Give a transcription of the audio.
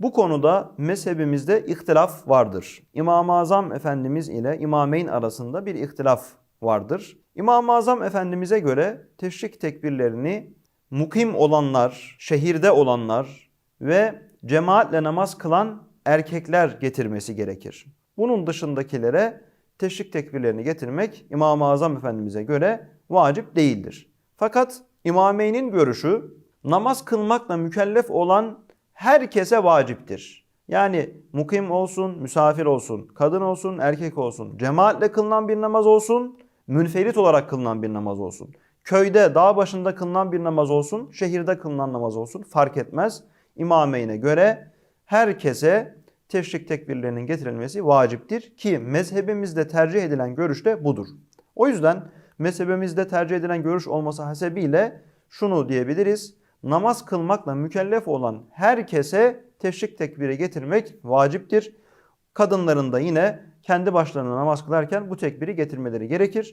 Bu konuda mezhebimizde ihtilaf vardır. İmam-ı Azam Efendimiz ile İmameyn arasında bir ihtilaf vardır. İmam-ı Azam Efendimiz'e göre teşrik tekbirlerini mukim olanlar, şehirde olanlar ve cemaatle namaz kılan erkekler getirmesi gerekir. Bunun dışındakilere teşrik tekbirlerini getirmek İmam-ı Azam Efendimiz'e göre vacip değildir. Fakat İmameyn'in görüşü namaz kılmakla mükellef olan herkese vaciptir. Yani mukim olsun, misafir olsun, kadın olsun, erkek olsun, cemaatle kılınan bir namaz olsun, münferit olarak kılınan bir namaz olsun. Köyde, dağ başında kılınan bir namaz olsun, şehirde kılınan namaz olsun fark etmez. İmameyn'e göre herkese teşrik tekbirlerinin getirilmesi vaciptir ki mezhebimizde tercih edilen görüş de budur. O yüzden mezhebimizde tercih edilen görüş olması hasebiyle şunu diyebiliriz. Namaz kılmakla mükellef olan herkese teşrik tekbiri getirmek vaciptir. Kadınların da yine kendi başlarına namaz kılarken bu tekbiri getirmeleri gerekir.